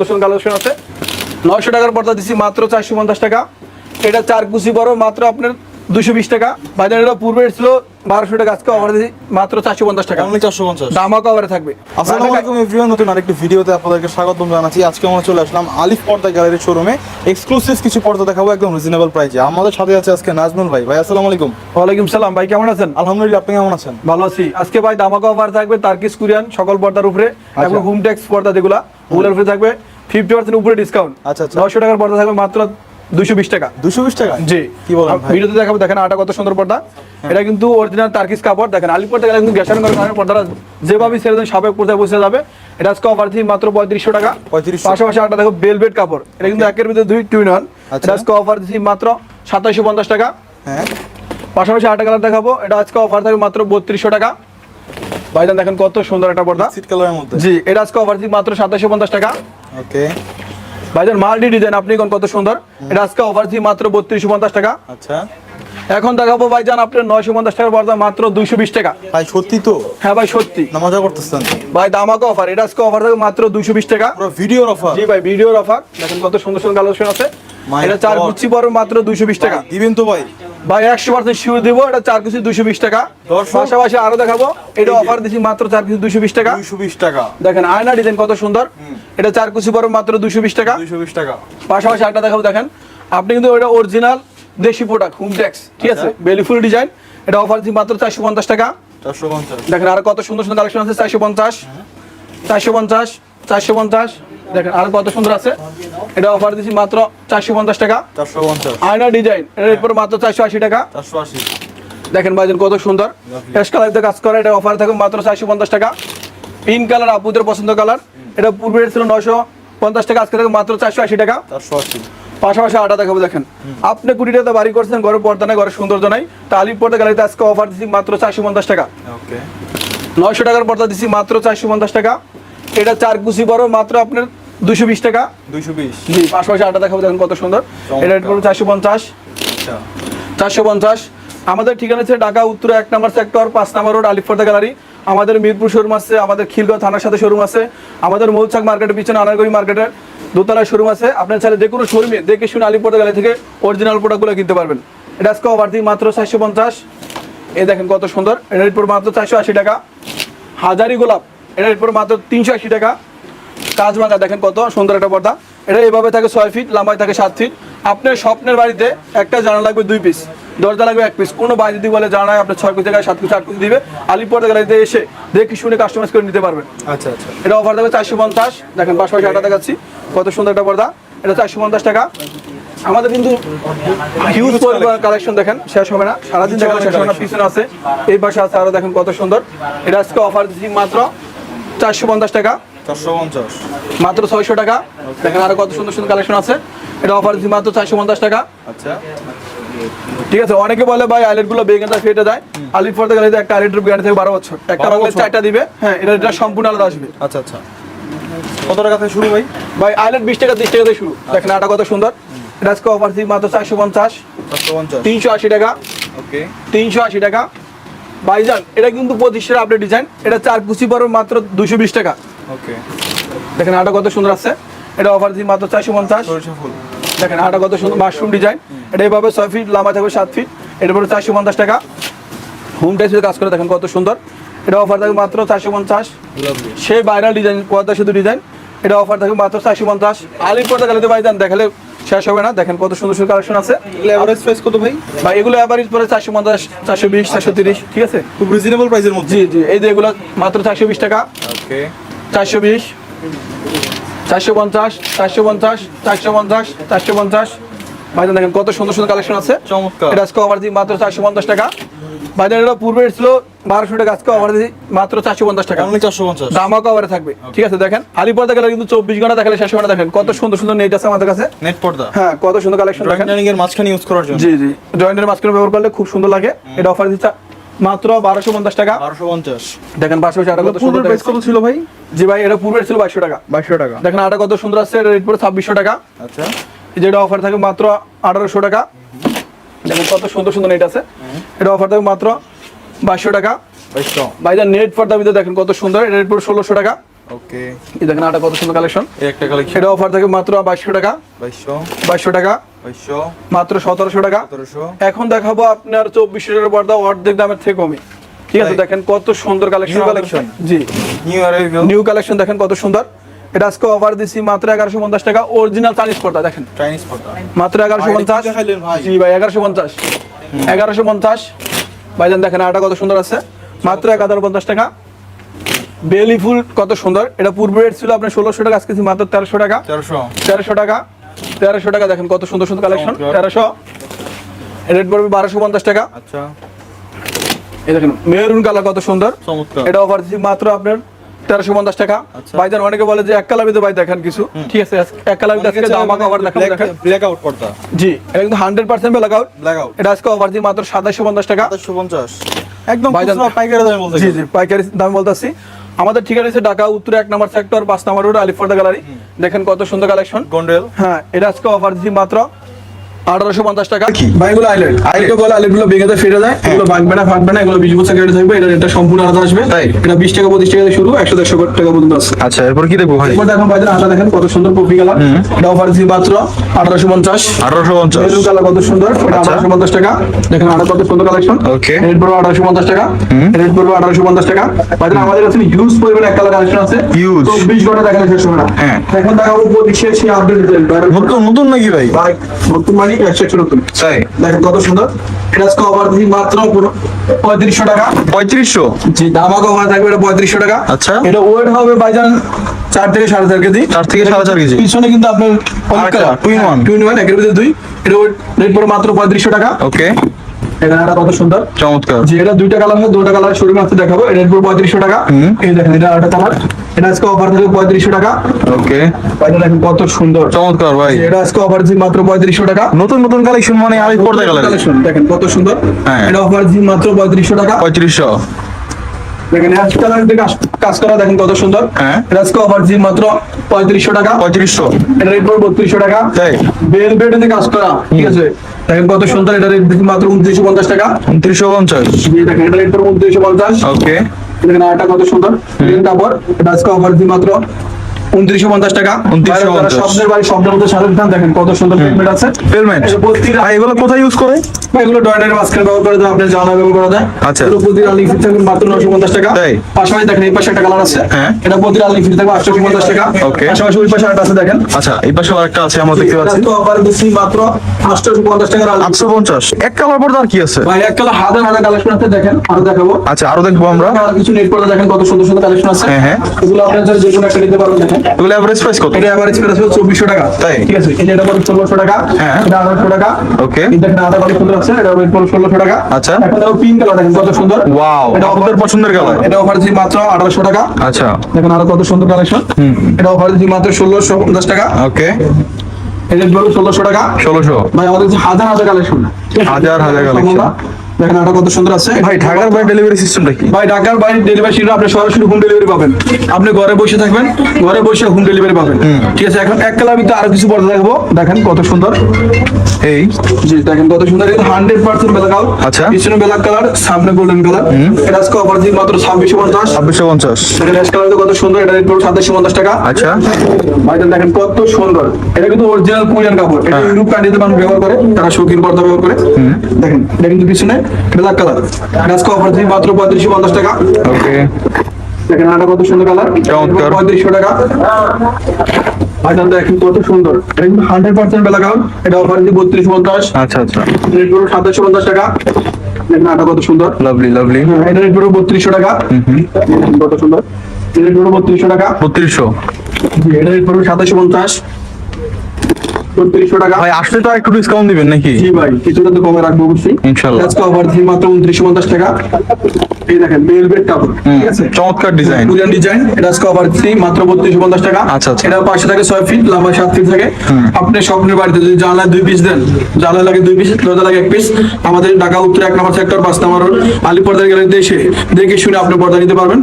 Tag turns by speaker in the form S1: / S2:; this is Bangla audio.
S1: দর্শন কালেকশন আছে। নয়শো টাকার পর্দা মাত্র চারশো পঞ্চাশ টাকা। এটা চার কুচি বড় মাত্র আপনার দুশো বিশ টাকা। বাজার এটা পূর্বে ছিল বারোশো টাকা আজকে অফার দিচ্ছি মাত্র চারশো পঞ্চাশ টাকা।
S2: অনলি চারশো পঞ্চাশ।
S1: দামা কভারে থাকবে।
S2: আসসালামু আলাইকুম এভরিওয়ান নতুন আরেকটি ভিডিওতে আপনাদেরকে স্বাগতম জানাচ্ছি। আজকে আমরা চলে আসলাম আলিফ পর্দা গ্যালারির শোরুমে। এক্সক্লুসিভ কিছু পর্দা দেখাবো একদম রিজনেবল প্রাইসে আমাদের সাথে আছে আজকে নাজমুল ভাই। ভাই আসসালামু আলাইকুম।
S1: ওয়ালাইকুম সালাম। ভাই কেমন আছেন?
S2: আলহামদুলিল্লাহ আপনি কেমন আছেন?
S1: ভালো আছি। আজকে ভাই দামাকা অফার থাকবে তার্কিস কুরিয়ান সকল পর্দার উপরে। এবং হোম ট্যাক্স পর্দা যেগুলা ওগুলোর উপরে থাকবে। ফিফটি পার্সেন্ট উপরে ডিসকাউন্ট
S2: আচ্ছা, আচ্ছা।
S1: নয়শো টাকার পর্দা থাকবে মাত্র দুশো বিশ টাকা।
S2: দুশো বিশ টাকা?
S1: জি।
S2: কি বলেন
S1: ভিডিওতে দেখাবো দেখেন আটা কত সুন্দর পর্দা। এটা কিন্তু অরিজিনাল টার্কিস কাপড়। দেখেন আলিপুর থেকে কিন্তু গ্যাসান করার কারণে পর্দাটা যেভাবে ছেড়ে দেন সাবেক পর্দায় বসে যাবে। এটা আজকে অফার দিই মাত্র পঁয়ত্রিশশো টাকা।
S2: 3500
S1: পাশাপাশি আটা দেখো বেলভেট কাপড়। এটা কিন্তু একের ভিতরে দুই টুইন ওয়ান
S2: আচ্ছা।
S1: এটা আজকে অফার দিচ্ছি মাত্র সাতাইশশো পঞ্চাশ টাকা।
S2: হ্যাঁ।
S1: পাশাপাশি আটা কালার দেখাবো। এটা আজকে অফার থাকবে মাত্র বত্রিশশো টাকা। ভাইজান দেখেন কত সুন্দর একটা পর্দা।
S2: সিট কালারের মধ্যে।
S1: জি এটা আজকে অফার দিচ্ছি মাত্র সাতাইশশো পঞ্চাশ টাকা।
S2: ওকে
S1: ভাইজান মাল্টি ডিজাইন আপনি কোন কত সুন্দর? এটা আজকে অফার দিচ্ছি মাত্র বত্রিশশো পঞ্চাশ টাকা।
S2: আচ্ছা।
S1: এখন দেখাবো ভাইজান আপনার নয়শো পঞ্চাশ টাকার পর্দা মাত্র দুইশো বিশ টাকা।
S2: ভাই সত্যি তো?
S1: হ্যাঁ ভাই সত্যি।
S2: মজা করতেছেন
S1: ভাই দামাকে অফার এটা আজকে অফার থাকবে মাত্র দুইশো বিশ টাকা।
S2: পুরো ভিডিওর অফার
S1: জি ভাই ভিডিওর অফার দেখেন কত সুন্দর সুন্দর কালেকশন আছে। এটা চার. গুচ্ছি বড় মাত্র দুইশো বিশ টাকা।
S2: দিবেন তো ভাই?
S1: ভাই একশো পার্সেন্ট শিওর দিব এটা চার কুচি দুইশো বিশ টাকা। পাশাপাশি আরও দেখাবো এটা অফার দিচ্ছি মাত্র চার কুচি দুইশো বিশ টাকা।
S2: দুইশো বিশ টাকা।
S1: দেখেন আয়না ডিজাইন কত সুন্দর। এটা চার কুচি বড় মাত্র দুইশো বিশ টাকা।
S2: দুইশো বিশ টাকা।
S1: পাশাপাশি একটা দেখাবো দেখেন আপনি কিন্তু ওটা অরিজিনাল দেশি প্রোডাক্ট হোম ট্যাক্স ঠিক আছে? বেলিফুল ডিজাইন এটা অফার দিচ্ছি মাত্র চারশো পঞ্চাশ টাকা।
S2: চারশো পঞ্চাশ।
S1: দেখেন আর কত সুন্দর সুন্দর কালেকশন আছে চারশো পঞ্চাশ চারশো পঞ্চাশ চারশো পঞ্চাশ। দেখেন আর কত সুন্দর আছে। এটা অফার মাত্র চারশো পঞ্চাশ টাকা।
S2: চারশো পঞ্চাশ।
S1: আয়না ডিজাইন উপর মাত্র চারশো আশি টাকা।
S2: চারশো আশি।
S1: দেখেন ভাইজান কত সুন্দর। ক্যাশ কাজ করা এটা অফার থাকবে মাত্র চারশো পঞ্চাশ টাকা। পিঙ্ক কালার আপুদের পছন্দ কালার এটা পূর্বে ছিল নয়শো পঞ্চাশ টাকা আজকে থাকবে মাত্র চারশো আশি টাকা।
S2: চারশো আশি।
S1: পাশাপাশি আটা দেখাবো দেখেন। আপনি কুড়ি টাকা বাড়ি করছেন ঘরের পর্দা নাই ঘরের সৌন্দর্য নাই। তা আলিপ পর্দা গ্যালারিতে আজকে অফার দিচ্ছি মাত্র চারশো পঞ্চাশ টাকা। নয়শো টাকার পর্দা দিচ্ছি মাত্র চারশো পঞ্চাশ টাকা। এটা চার কুচি বড় মাত্র আপনার দুশো বিশ টাকা।
S2: দুইশো বিশ।
S1: জি পাশাপাশি আটা দেখাবো দেখেন কত সুন্দর। এটা রেট পড়বে চারশো পঞ্চাশ।
S2: আচ্ছা।
S1: চারশো পঞ্চাশ। আমাদের ঠিকানা হচ্ছে ঢাকা উত্তর এক নম্বর সেক্টর পাঁচ নম্বর রোড আলিফর্দা গ্যালারি। আমাদের মিরপুর শোরুম আছে আমাদের খিলগাঁও থানার সাথে শোরুম আছে। আমাদের মৌচাক মার্কেটের পিছনে আনারগঞ্জ মার্কেটের দোতলায় শোরুম আছে। আপনার চাইলে যে কোনো শোরুমে দেখে শুনে আলিফর্দা গ্যালারি থেকে অরিজিনাল প্রোডাক্টগুলো কিনতে পারবেন। এটা আজকে অফার দিই মাত্র চারশো পঞ্চাশ। এই দেখেন কত সুন্দর। এটা রেট পড়বে মাত্র চারশো আশি টাকা। হাজারি গোলাপ এটা রেট পড়বে মাত্র তিনশো আশি টাকা। কাজ দেখেন কত সুন্দর একটা পর্দা। এটা এইভাবে থাকে ছয় ফিট লম্বায় থাকে সাত ফিট আপনার স্বপ্নের বাড়িতে একটা জানা লাগবে দুই পিস দরজা লাগবে এক পিস কোনো বাড়ি যদি বলে জানায় আপনার ছয় কোটি টাকা সাত কোটি আট কোটি দিবে। আলিপর্দা গ্যালারিতে এসে দেখে শুনে কাস্টমাইজ করে নিতে পারবেন।
S2: আচ্ছা আচ্ছা।
S1: এটা অফার দেবে চারশো পঞ্চাশ। দেখেন পাশাপাশি আটা দেখাচ্ছি কত সুন্দর একটা পর্দা। এটা চারশো পঞ্চাশ টাকা। আমাদের কিন্তু হিউজ কালেকশন দেখেন শেষ হবে না। সারাদিন দেখেন শেষ হবে না পিছনে আছে এই পাশে আছে আরও দেখেন কত সুন্দর। এটা আজকে অফার দিচ্ছি মাত্র চারশো পঞ্চাশ টাকা। মাত্র ছয়শো টাকা। দেখেন আরও কত সুন্দর সুন্দর কালেকশন আছে। এটা অফার দিচ্ছি মাত্র চারশো পঞ্চাশ টাকা।
S2: আচ্ছা।
S1: ঠিক আছে অনেকে বলে ভাই আইলেটগুলো বেগেনটা ফেটে যায়। আলিফ পড়তে গেলে একটা আইলেটের গ্যারান্টি থেকে বারো বছর। একটা রঙের চারটা দিবে। হ্যাঁ এটা এটা সম্পূর্ণ আলাদা আসবে।
S2: আচ্ছা আচ্ছা। কত টাকা থেকে শুরু ভাই?
S1: ভাই আইলেট বিশ টাকা তিরিশ টাকা থেকে শুরু। দেখেন আটা কত সুন্দর। এটা আজকে অফার দিচ্ছি মাত্র চারশো পঞ্চাশ।
S2: চারশো পঞ্চাশ।
S1: তিনশো আশি টাকা।
S2: ওকে।
S1: তিনশো আশি টাকা। ভাইজান এটা কিন্তু পঁচিশের আপডেট ডিজাইন এটা চার কুচি পর মাত্র দুশো বিশ টাকা।
S2: ওকে
S1: দেখেন আটা কত সুন্দর আছে। এটা অফার দিচ্ছি মাত্র চারশো পঞ্চাশ। দেখেন আটা কত সুন্দর মাশরুম ডিজাইন এটা এইভাবে ছয় ফিট লম্বা থাকবে সাত ফিট এটা পরে চারশো পঞ্চাশ টাকা। হোম টাইসের কাজ করে দেখেন কত সুন্দর। এটা অফার থাকবে মাত্র চারশো পঞ্চাশ। সেই ভাইরাল ডিজাইন পর্দা শুধু ডিজাইন এটা অফার থাকবে মাত্র চারশো পঞ্চাশ। আলির পর্দা গেলে ভাই দেন দেখালে শেষ হবে না। দেখেন কত সুন্দর সুন্দর কালেকশন আছে।
S2: এভারেজ প্রাইস কত ভাই?
S1: ভাই এগুলো অ্যাভারেজ পরে চারশো পঞ্চাশ চারশো বিশ চারশো তিরিশ ঠিক আছে?
S2: খুব রিজনেবল প্রাইসের মধ্যে।
S1: জি জি এই যে এগুলো মাত্র চারশো বিশ টাকা।
S2: ওকে
S1: চারশো বিশ চারশো পঞ্চাশ চারশো পঞ্চাশ চারশো পঞ্চাশ চারশো পঞ্চাশ। ভাইজান দেখেন কত সুন্দর সুন্দর কালেকশন আছে। এটা আজকে অফার দিই মাত্র চারশো পঞ্চাশ টাকা। ভাইজান এটা পূর্বে ছিল বারোশো টাকা আজকে অফার দিই মাত্র চারশো পঞ্চাশ টাকা।
S2: চারশো পঞ্চাশ।
S1: দামা কভারে থাকবে। ঠিক আছে দেখেন আলিপর্দা গেলে কিন্তু চব্বিশ ঘণ্টা দেখালে শেষ না দেখেন কত সুন্দর সুন্দর নেট আছে আমাদের কাছে।
S2: নেট পর্দা।
S1: হ্যাঁ কত সুন্দর কালেকশন দেখেন।
S2: মাঝখানে ইউজ করার জন্য।
S1: জি জি। জয়েন্টের মাঝখানে ব্যবহার করলে খুব সুন্দর লাগে। এটা অফার দিচ্ছে মাত্র বারোশো পঞ্চাশ টাকা।
S2: বারোশো পঞ্চাশ।
S1: দেখেন আটা কত সুন্দর
S2: প্রাইস কত ছিল ভাই?
S1: জি ভাই এটা পূর্বের ছিল বাইশশো টাকা।
S2: বাইশশো টাকা।
S1: দেখেন আটা কত সুন্দর আছে এটা রেট পড়ে ছাব্বিশশো টাকা।
S2: আচ্ছা।
S1: যেটা অফার থাকে মাত্র আঠারোশো টাকা। দেখেন কত সুন্দর সুন্দর নেট আছে। এটা অফার থাকে মাত্র বাইশশো টাকা। ভাইজান নেট পর্দা ভিতরে দেখেন কত সুন্দর এটা রেট পড়ে ষোলোশো টাকা।
S2: ওকে।
S1: এই দেখেন আটা কত সুন্দর কালেকশন
S2: এই একটা কালেকশন
S1: সেটা অফার থাকে মাত্র বাইশশো টাকা।
S2: বাইশশো।
S1: বাইশশো টাকা। মাত্র সতেরোশো টাকা? এখন দেখাবো আপনার চব্বিশশো টাকার পর্দা অর্ধেক দামের থেকে কমে। ঠিক আছে দেখেন কত সুন্দর কালেকশন
S2: collection?
S1: জি।
S2: নিউ
S1: কালেকশন দেখেন কত সুন্দর। এটা আজকে অফার দিছি মাত্র এগারোশো পঞ্চাশ টাকা অরিজিনাল চাইনিজ পর্দা দেখেন।
S2: চাইনিজ পর্দা।
S1: মাত্র এগারোশো পঞ্চাশ? জি ভাই এগারোশো পঞ্চাশ। এগারোশো পঞ্চাশ। ভাইজান দেখেন আটা কত সুন্দর আছে। মাত্র এক হাজার পঞ্চাশ টাকা। বেলি ফুল কত সুন্দর। এটা পূর্ব রেট ছিল আপনার ষোলোশো টাকা আজকে মাত্র তেরোশো টাকা।
S2: তেরোশো।
S1: তেরোশো টাকা। তেরোশো টাকা দেখেন কত সুন্দর সুন্দর কালেকশন। তেরোশো। রেট পড়বে বারোশো পঞ্চাশ টাকা।
S2: আচ্ছা।
S1: এই দেখেন মেরুন কালার কত সুন্দর। এটা অফার দিচ্ছি মাত্র আপনার তেরোশো পঞ্চাশ টাকা।
S2: আচ্ছা।
S1: ভাইজান অনেকে বলে যে এক কালাবিতে ভাই দেখেন কিছু। ঠিক আছে এক আজকে জামা কভার দেখেন।
S2: ব্ল্যাক আউট
S1: জি এটা কিন্তু hundred percent black out
S2: black out
S1: এটা আজকে অফার দিই মাত্র সাতাশশো পঞ্চাশ টাকা।
S2: সাতাশশো পঞ্চাশ। একদম পাইকারি দামে বলতে
S1: জি জি পাইকারি দাম বলতেছি আমাদের ঠিকানা আছে ঢাকা উত্তরে এক নম্বর সেক্টর পাঁচ নম্বর রোড আলিফর্দা গ্যালারি দেখেন কত সুন্দর কালেকশন
S2: গন্ডেল
S1: হ্যাঁ এটা আজকে অফার দিচ্ছি মাত্র। আঠারোশো পঞ্চাশ টাকা।
S2: কি?
S1: ভাই এগুলো আইলেট আইলেট বলে আইলেটগুলো ভেঙে ফিরে যায় এগুলো ভাঙবে না ফাঁকবে না এগুলো বিশ বছর কেটে থাকবে এটা এটা সম্পূর্ণ আলাদা আসবে।
S2: তাই?
S1: এটা বিশ টাকা পঁচিশ টাকা শুরু একশো দেড়শো টাকা পর্যন্ত আছে।
S2: আচ্ছা এরপর কি দেখব ভাই?
S1: এরপর দেখুন ভাইদের আটা দেখেন কত সুন্দর কপি কালার এটা অফার দিচ্ছি মাত্র আঠারোশো পঞ্চাশ।
S2: আঠারোশো পঞ্চাশ।
S1: মেরুন কালার কত সুন্দর এটা। আঠারোশো পঞ্চাশ টাকা। দেখেন আটা কত সুন্দর কালেকশন
S2: Okay.
S1: রেট পড়বে আঠারোশো পঞ্চাশ টাকা। রেট পড়বে আঠারোশো পঞ্চাশ টাকা। ভাইদের আমাদের কাছে হিউজ পরিমাণে এক কালার কালেকশন আছে।
S2: Huge।
S1: চব্বিশ ঘণ্টা দেখানো শেষ হবে না।
S2: হ্যাঁ।
S1: এখন দেখাবো প্রতি শেষ আপডেট
S2: নতুন নতুন নাকি ভাই?
S1: ভাই নতুন মানে একশো একশো নতুন দেখেন কত সুন্দর। ক্রাস কভার দিই মাত্র পঁয়ত্রিশশো টাকা।
S2: পঁয়ত্রিশশো?
S1: জি দামা কভার থাকবে এটা পঁয়ত্রিশশো টাকা।
S2: আচ্ছা।
S1: এটা ওয়েট হবে বাইজান চার থেকে সাড়ে চার কেজি।
S2: চার থেকে সাড়ে চার কেজি।
S1: পিছনে কিন্তু আপনার
S2: twin one in one।
S1: Two in one একের ভিতরে দুই। এটা ওয়েট রেট পড়ে মাত্র পঁয়ত্রিশশো টাকা।
S2: ওকে
S1: একটা কত সুন্দর?
S2: চমৎকার।
S1: যে এটা দুইটা কালার হয় দুটা কালার শোরুমে আছে দেখাবো। এটা রেট পঁয়ত্রিশশো টাকা। এই দেখেন এটা একটা কালার এটা আজকে অফার থাকবে পঁয়ত্রিশশো টাকা।
S2: ওকে।
S1: বাইরে দেখেন কত সুন্দর।
S2: চমৎকার ভাই।
S1: এটা আজকে অফার দিচ্ছি মাত্র পঁয়ত্রিশশো টাকা।
S2: নতুন নতুন কালেকশন মানে আমি পর্দা
S1: কালেকশন দেখেন কত সুন্দর।
S2: হ্যাঁ।
S1: এটা অফার দিচ্ছি মাত্র পঁয়ত্রিশশো টাকা।
S2: পঁয়ত্রিশশো।
S1: দেখেন হ্যাশ যে কাজ- করা দেখেন কত সুন্দর।
S2: হ্যাঁ।
S1: অফার দিচ্ছি মাত্র পঁয়ত্রিশশো টাকা।
S2: পঁয়ত্রিশশো।
S1: এটা রেট পড়বে বত্রিশশো টাকা।
S2: তাই?
S1: বেল বেডে কাজ করা ঠিক আছে? দেখেন কত সুন্দর এটা রেট মাত্র উনত্রিশশো পঞ্চাশ টাকা।
S2: উনত্রিশশো পঞ্চাশ।
S1: জি, দেখেন এটা রেট পড়বে উনত্রিশশো পঞ্চাশ।
S2: ওকে
S1: দেখেন আটা কত সুন্দর। কাপড় আজকে অফার দিচ্ছি মাত্র উনত্রিশশো পঞ্চাশ টাকা। স্বপ্নের বাড়ি স্বপ্নের মধ্যে সাজাতে চান দেখেন কত সুন্দর পেমেন্ট আছে।
S2: পেলমেন্ট
S1: এটা প্রতিটা
S2: ভাই এগুলো কোথায় ইউজ করে?
S1: এগুলো ডয়নের মাঝখানে ব্যবহার করে দেয় আপনার জানা ব্যবহার করা যায়
S2: আচ্ছা।
S1: এগুলো প্রতি রানিং ফিট থাকবে মাত্র নশো পঞ্চাশ টাকা। পাশাপাশি দেখেন এই পাশে একটা কালার আছে।
S2: হ্যাঁ।
S1: এটা প্রতি রানিং ফিট থাকবে আটশো পঞ্চাশ টাকা।
S2: Okay.
S1: পাশাপাশি ওই পাশে একটা আছে দেখেন।
S2: আচ্ছা এই পাশে আরেকটা আছে আমরা দেখতে পাচ্ছি।
S1: অফার দিচ্ছি মাত্র আটশো পঞ্চাশ টাকার আলু।
S2: আটশো পঞ্চাশ এক কালার পর্দা আর কি আছে?
S1: ভাই এক কালার হাজার হাজার কালেকশন আছে দেখেন আরও দেখাবো।
S2: আচ্ছা আরও দেখব আমরা।
S1: কিছু নেট পর্দা দেখেন কত সুন্দর সুন্দর কালেকশন আছে।
S2: হ্যাঁ, হ্যাঁ।
S1: এগুলো আপনার যে কোনো একটা নিতে পারবেন
S2: এগুলো এভারেজ প্রাইস কত?
S1: এটা এভারেজ প্রাইস হলো চব্বিশশো টাকা।
S2: তাই?
S1: ঠিক আছে যে এটা পড়বে ষোলোশো টাকা
S2: হ্যাঁ।
S1: এটা আঠারোশো টাকা।
S2: Okay.
S1: এই দেখেন আধা কত সুন্দর আছে এটা পড়বে ষোলোশো টাকা।
S2: আচ্ছা।
S1: এখন দেখো পিঙ্ক কালার দেখেন কত সুন্দর।
S2: Wow,
S1: এটা
S2: আপনাদের পছন্দের colour।
S1: এটা অফার দিচ্ছি মাত্র আঠারোশো টাকা।
S2: আচ্ছা।
S1: দেখেন আরও কত সুন্দর কালেকশন এটা অফার দিচ্ছি মাত্র ষোলোশো পঞ্চাশ টাকা।
S2: ওকে।
S1: রেট পড়বে ষোলোশো টাকা।
S2: ষোলোশো।
S1: ভাই আমাদের হাজার হাজার কালেকশন
S2: হাজার হাজার collection।
S1: দেখেন আরও কত সুন্দর আছে।
S2: ভাই ঢাকার বাইরে ডেলিভারি সিস্টেমটা কি?
S1: ভাই ঢাকার বাইরে ডেলিভারি সিস্টেম আপনি সরাসরি হোম ডেলিভারি পাবেন। আপনি ঘরে বসে থাকবেন ঘরে বসে হোম ডেলিভারি পাবেন। ঠিক আছে এখন এক কালার ভিতরে আরও কিছু পর্দা দেখাবো। দেখেন কত সুন্দর।
S2: এই?
S1: জি দেখেন কত সুন্দর। এটা হান্ড্রেড পার্সেন্ট ব্ল্যাক আউট
S2: আচ্ছা।
S1: পিছনে ব্ল্যাক কালার সামনে গোল্ডেন কালার। এটা আজকে অফার দিয়ে মাত্র ছাব্বিশশো পঞ্চাশ।
S2: ছাব্বিশশো পঞ্চাশ।
S1: এটা রেড কালার কত সুন্দর এটা রেট পড়বে সাতাশশো পঞ্চাশ টাকা।
S2: আচ্ছা।
S1: ভাইটা দেখেন কত সুন্দর। এটা কিন্তু অরিজিনাল কোরিয়ান কাপড়। এটা ইউরোপ কান্ট্রিতে মানুষ ব্যবহার করে তারা শৌখিন পর্দা ব্যবহার করে। দেখেন এটা কিন্তু পিছনে। ব্ল্যাক কালার আজকে অফার দিয়ে মাত্র পঁয়ত্রিশশো পঞ্চাশ টাকা।
S2: ওকে
S1: দেখেন এটা কত সুন্দর কালার
S2: চমৎকার।
S1: পঁয়ত্রিশশো টাকা। ভাইটা দেখেন কত সুন্দর। হান্ড্রেড পার্সেন্ট ব্ল্যাক আউট এটা অফার দিয়ে বত্রিশ পঞ্চাশ।
S2: আচ্ছা আচ্ছা।
S1: রেট পড়বে সাতাশশো পঞ্চাশ টাকা। দেখেন আটা কত সুন্দর।
S2: লাভলি লাভলি
S1: হ্যাঁ, এটা রেট পড়বে বত্রিশশো টাকা। কত সুন্দর। রেট পড়বে বত্রিশশো টাকা।
S2: বত্রিশশো।
S1: জি, এটা রেট পড়বে সাতাশশো পঞ্চাশ। বত্রিশশো টাকা।
S2: ভাই আসলে তো একটু ডিসকাউন্ট দিবেন নাকি?
S1: জি ভাই কিছুটা তো কমে রাখব অবশ্যই।
S2: ইনশাল্লাহ।
S1: আজকে অফার দিই মাত্র উনত্রিশশো পঞ্চাশ টাকা। এই দেখেন বেলভেট কাপড় ঠিক আছে?
S2: চমৎকার ডিজাইন
S1: কোরিয়ান ডিজাইন এটা আজকে অফার দিচ্ছি মাত্র বত্রিশশো পঞ্চাশ টাকা।
S2: আচ্ছা, আচ্ছা।
S1: এটা পাশে থাকে ছয় ফিট লম্বা সাত ফিট থাকে। আপনি স্বপ্নের বাড়িতে যদি জানলায় দুই পিস দেন জানলা লাগে দুই পিস দরজা লাগে এক পিস আমাদের ঢাকা উত্তর এক নম্বর সেক্টর পাঁচ নম্বর আলিপর্দার গ্যালারিতে এসে দেখে শুনে আপনি পর্দা নিতে পারবেন।